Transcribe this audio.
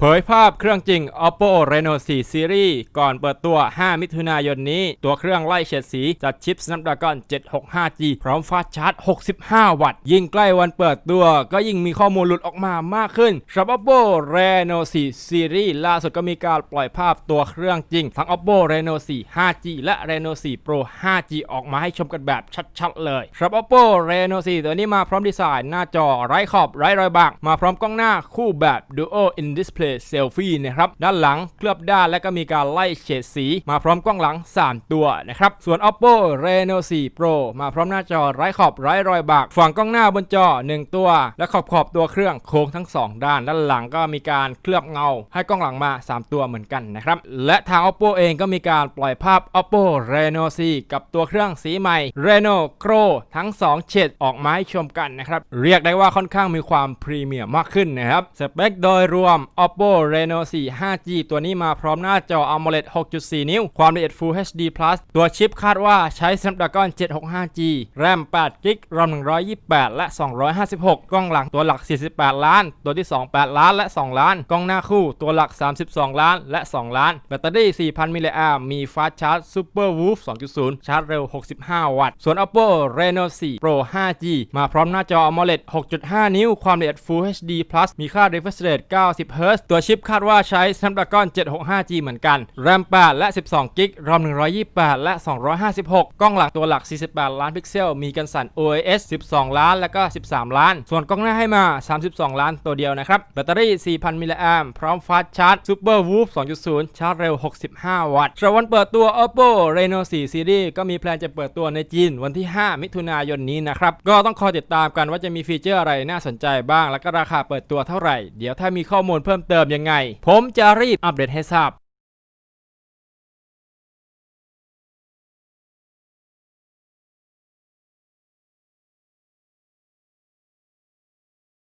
เผยภาพเครื่องจริง Oppo Reno 4 Series ก่อนเปิดตัว 5 มิถุนายนนี้ ตัวเครื่องไล่เฉดสีจัดชิป Snapdragon 765G พร้อมฟาสชาร์จ 65 วัตต์ ยิ่งใกล้วันเปิดตัว ก็ยิ่งมีข้อมูลหลุดออกมามากขึ้นสำหรับ Oppo Reno 4 Series ล่าสุดก็มีการปล่อยภาพตัวเครื่องจริง ทั้ง Oppo Reno 4 5G และ Reno 4 Pro 5G ออกมาให้ชมกันแบบชัดๆ เลยสำหรับ Oppo Reno 4 ตัวนี้มาพร้อมดีไซน์หน้าจอไร้ขอบไร้รอยบากมาพร้อมกล้องหน้าคู่แบบ Dual In Display Selfie นะครับด้านหลังเคลือบด้านและก็มีการไล่เฉดสี มาพร้อมกล้องหลัง 3 ตัวนะครับส่วน Oppo Reno 4 Pro มาพร้อมหน้าจอไร้ขอบไร้รอยบาก ฝั่งกล้องหน้าบนจอ 1 ตัว และขอบขอบตัวเครื่องโค้งทั้ง 2 ด้าน ด้านหลังก็มีการเคลือบเงา ให้กล้องหลังมา 3 ตัวเหมือนกันนะครับและทาง Oppo เองก็มีการปล่อยภาพ Oppo Reno 4 กับตัวเครื่องสีใหม่ Reno Pro ทั้ง 2 เฉดออกมาให้ชมกันนะครับเรียกได้ว่าค่อนข้างมีความพรีเมียมมากขึ้นนะครับสเปคโดยรวม Oppo Reno 4 5G ตัวนี้มาพร้อมหน้าจอ AMOLED 6.4 นิ้ว ความละเอียด Full HD Plus ตัวชิปคาดว่าใช้ Snapdragon 765G RAM 8 GB ROM 128 และ 256 กล้องหลังตัวหลัก 48 ล้าน ตัวที่ 2 8 ล้านและ 2 ล้าน กล้องหน้าคู่ตัวหลัก 32 ล้าน และ 2 ล้าน แบตเตอรี่ 4,000 มิลลิแอมมี Fast Charge Super Woof 2.0 ชาร์จเร็ว 65 วัตต์ ส่วน Oppo Reno 4 Pro 5G มาพร้อมหน้าจอ AMOLED 6.5 นิ้ว ความละเอียด Full HD Plus มีค่า refresh rate 90 Hz ตัวชิปคาดว่าใช้ Snapdragon 765G เหมือนกัน RAM 8และ 12 GB ROM 128 และ 256 กล้องหลังตัวหลัก 48 ล้านพิกเซล มีกันสั่น OIS 12 ล้าน และก็ 13 ล้าน ส่วนกล้องหน้าให้มา 32 ล้านตัวเดียวนะครับ แบตเตอรี่ 4,000 มิลลิแอมพร้อม Fast Charge Super Woof 2.0 ชาร์จเร็ว 65 วัตต์สำหรับวันเปิดตัว Oppo Reno 4 Series ก็มีแพลนจะเปิดตัวในจีนวันที่ 5 มิถุนายนนี้นะครับ ก็ต้องคอยติดตามกันว่าจะมีฟีเจอร์อะไรน่าสนใจบ้าง แล้วก็ราคาเปิดตัวเท่าไหร่ เดี๋ยวถ้ามีข้อมูลเพิ่มเติมยังไง ผมจะรีบอัปเดตให้ทราบ